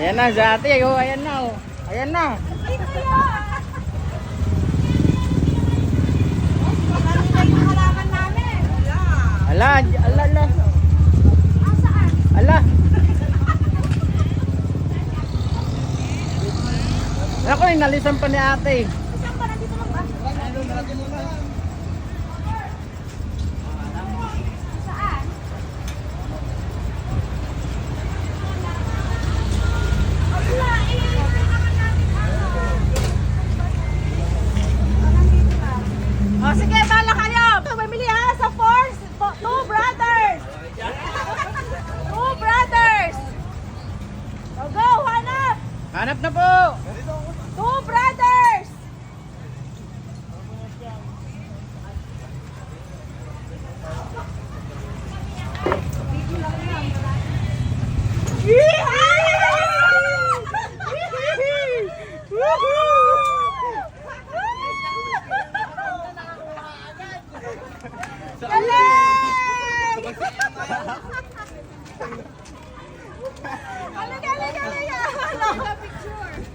Ayan na, si ate. Oh, ayan na. Oh. Ayan na. Ala, ala, ala. Ala. Ako, inalisan pa ni ate. Saan ba? Nandito lang ba? Oh, sige, bala kayo. Mamili ha sa Force. Po- Two brothers. Two brothers. So go, hanap. Hanap na po. Two brothers. Galing, galing, galing. Ano? Picture.